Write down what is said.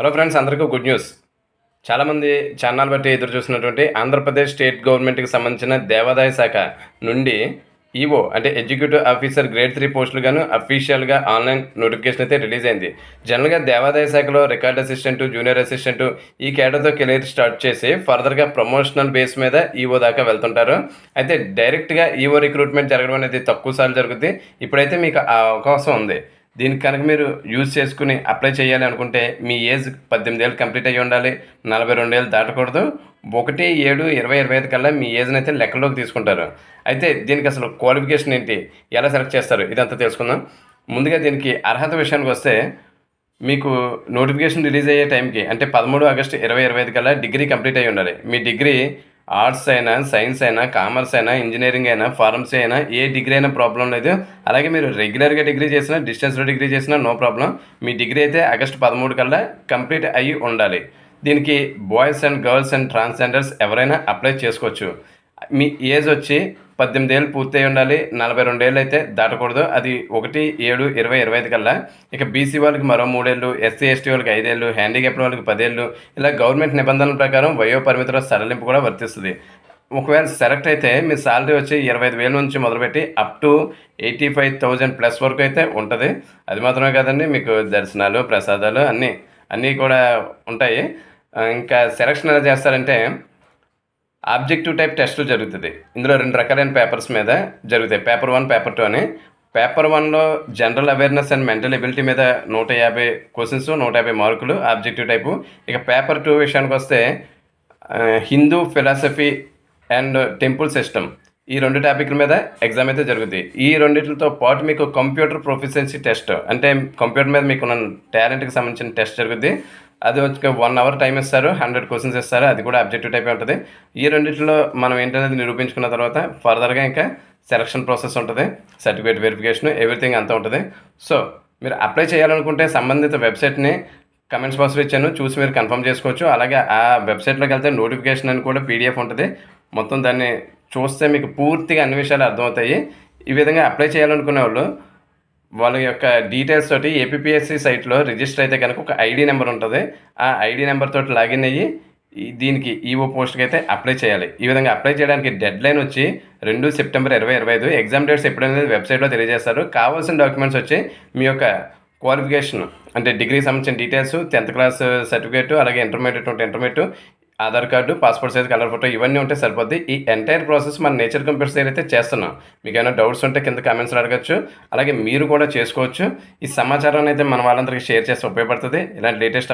Hello friends అందరికీ good news చాలామంది channel బట్టి ఎదురు చూసినటువంటి ఆంధ్రప్రదేశ్ స్టేట్ గవర్నమెంట్కి సంబంధించిన దేవాదాయ శాఖ నుండి ఈవో అంటే ఎగ్జిక్యూటివ్ ఆఫీసర్ గ్రేడ్ త్రీ పోస్టులుగాను అఫీషియల్గా ఆన్లైన్ నోటిఫికేషన్ అయితే రిలీజ్ అయింది. జనరల్గా దేవాదాయ శాఖలో రికార్డ్ అసిస్టెంట్ జూనియర్ అసిస్టెంట్ ఈ కేటర్తో కెరీర్ స్టార్ట్ చేసి ఫర్దర్గా ప్రమోషనల్ బేస్ మీద ఈవో దాకా వెళ్తుంటారు. అయితే డైరెక్ట్గా ఈవో రిక్రూట్మెంట్ జరగడం అనేది తక్కువ సార్లు జరుగుతుంది ఇప్పుడైతే మీకు ఆ అవకాశం ఉంది. దీనికి కనుక మీరు యూజ్ చేసుకుని అప్లై చేయాలి అనుకుంటే మీ ఏజ్ పద్దెనిమిది ఏళ్ళు కంప్లీట్ అయ్యి ఉండాలి. నలభై రెండు ఏళ్ళు దాటకూడదు. ఒకటి ఏడు ఇరవై ఇరవై ఐదు కల్లా మీ ఏజ్ని అయితే లెక్కలోకి తీసుకుంటారు. అయితే దీనికి అసలు క్వాలిఫికేషన్ ఏంటి? ఎలా సెలెక్ట్ చేస్తారు? ఇదంతా తెలుసుకుందాం. ముందుగా దీనికి అర్హత విషయానికి వస్తే మీకు నోటిఫికేషన్ రిలీజ్ అయ్యే టైంకి అంటే పదమూడు ఆగస్టు ఇరవై ఇరవై ఐదు కల్లా డిగ్రీ కంప్లీట్ అయ్యి ఉండాలి. మీ డిగ్రీ ఆర్ట్స్ అయినా సైన్స్ అయినా కామర్స్ అయినా ఇంజనీరింగ్ అయినా ఫార్మసీ అయినా ఏ డిగ్రీ అయినా ప్రాబ్లం లేదు. అలాగే మీరు రెగ్యులర్గా డిగ్రీ చేసినా డిస్టెన్స్లో డిగ్రీ చేసినా నో ప్రాబ్లం. మీ డిగ్రీ అయితే ఆగస్టు పదమూడు కల్లా కంప్లీట్ అయ్యి ఉండాలి. దీనికి boys and girls and transgenders ఎవరైనా అప్లై చేసుకోవచ్చు. మీ ఏజ్ వచ్చి పద్దెనిమిది ఏళ్ళు పూర్తయి ఉండాలి నలభై రెండు ఏళ్ళు అయితే దాటకూడదు. అది ఒకటి ఏడు ఇరవై ఇరవై ఐదు కల్లా. ఇక బీసీ వాళ్ళకి మరో మూడేళ్ళు ఎస్సీ ఎస్టీ వాళ్ళకి ఐదేళ్ళు హ్యాండిక్యాప్ వాళ్ళకి పదేళ్ళు ఇలా గవర్నమెంట్ నిబంధనల ప్రకారం వయో పరిమితుల సడలింపు కూడా వర్తిస్తుంది. ఒకవేళ సెలెక్ట్ అయితే మీ శాలరీ వచ్చి ఇరవై ఐదు వేల నుంచి మొదలుపెట్టి up to eighty five thousand plus వరకు అయితే ఉంటుంది. అది మాత్రమే కాదండి మీకు దర్శనాలు ప్రసాదాలు అన్నీ అన్నీ కూడా ఉంటాయి. ఇంకా సెలక్షన్ ఎలా చేస్తారంటే ఆబ్జెక్టివ్ టైప్ టెస్టులు జరుగుతుంది. ఇందులో రెండు రకాలైన పేపర్స్ మీద జరుగుతాయి. పేపర్ వన్ పేపర్ టూ అని. పేపర్ వన్లో general awareness and mental ability మీద నూట యాభై క్వశ్చన్స్ నూట యాభై మార్కులు ఆబ్జెక్టివ్ టైపు. ఇక పేపర్ టూ విషయానికి వస్తే Hindu philosophy and temple system ఈ రెండు టాపిక్ల మీద ఎగ్జామ్ అయితే జరుగుతుంది ఈ రెండింటితో పాటు మీకు కంప్యూటర్ ప్రొఫిషియన్సీ టెస్ట్ అంటే కంప్యూటర్ మీద మీకు టాలెంట్కి సంబంధించిన టెస్ట్ జరుగుతుంది అది వచ్చి వన్ అవర్ టైం ఇస్తారు హండ్రెడ్ క్వశ్చన్స్ ఇస్తారు అది కూడా అబ్జెక్టివ్ టైప్ ఉంటుంది. ఈ రెండింటిలో మనం ఏంటనేది నిరూపించుకున్న తర్వాత ఫర్దర్గా ఇంకా సెలక్షన్ ప్రాసెస్ ఉంటుంది సర్టిఫికేట్ వెరిఫికేషన్ ఎవ్రీథింగ్ అంతా ఉంటుంది. సో మీరు అప్లై చేయాలనుకుంటే సంబంధిత వెబ్సైట్ని కమెంట్స్ బాక్స్లో ఇచ్చాను చూసి మీరు కన్ఫర్మ్ చేసుకోవచ్చు. అలాగే ఆ వెబ్సైట్లోకి వెళ్తే నోటిఫికేషన్ అని కూడా పీడిఎఫ్ ఉంటుంది. మొత్తం దాన్ని చూస్తే మీకు పూర్తిగా అన్ని విషయాలు అర్థమవుతాయి. ఈ విధంగా అప్లై చేయాలనుకునే వాళ్ళు వాళ్ళ యొక్క డీటెయిల్స్ తోటి ఏపీఎస్సి సైట్లో రిజిస్టర్ అయితే కనుక ఒక ఐడి నెంబర్ ఉంటుంది. ఆ ఐడి నెంబర్ తోటి లాగిన్ అయ్యి దీనికి ఈఓ పోస్ట్కి అయితే అప్లై చేయాలి. ఈ విధంగా అప్లై చేయడానికి డెడ్ లైన్ వచ్చి రెండు సెప్టెంబర్ ఇరవై ఇరవై ఐదు. ఎగ్జామ్ డేట్స్ ఎప్పుడనేది వెబ్సైట్లో తెలియజేస్తారు. కావాల్సిన డాక్యుమెంట్స్ వచ్చి మీ యొక్క క్వాలిఫికేషన్ అంటే డిగ్రీకి సంబంధించిన డీటెయిల్స్ టెన్త్ క్లాస్ సర్టిఫికేట్ అలాగే ఇంటర్మీడియట్ ఉంటే intermediate Aadhaar card passport size colour photo ఇవన్నీ ఉంటే సరిపోద్ది. ఈ ఎంటైర్ ప్రాసెస్ మన నేచర్ కంప్యూటర్స్ దగ్గర అయితే చేస్తున్నాం. మీకు ఏమైనా డౌట్స్ ఉంటే కింద కామెంట్స్లో అడగచ్చు. అలాగే మీరు కూడా చేసుకోవచ్చు. ఈ సమాచారాన్ని అయితే మన వాళ్ళందరికీ షేర్ చేస్తే ఉపయోగపడుతుంది. ఇలాంటి లేటెస్ట్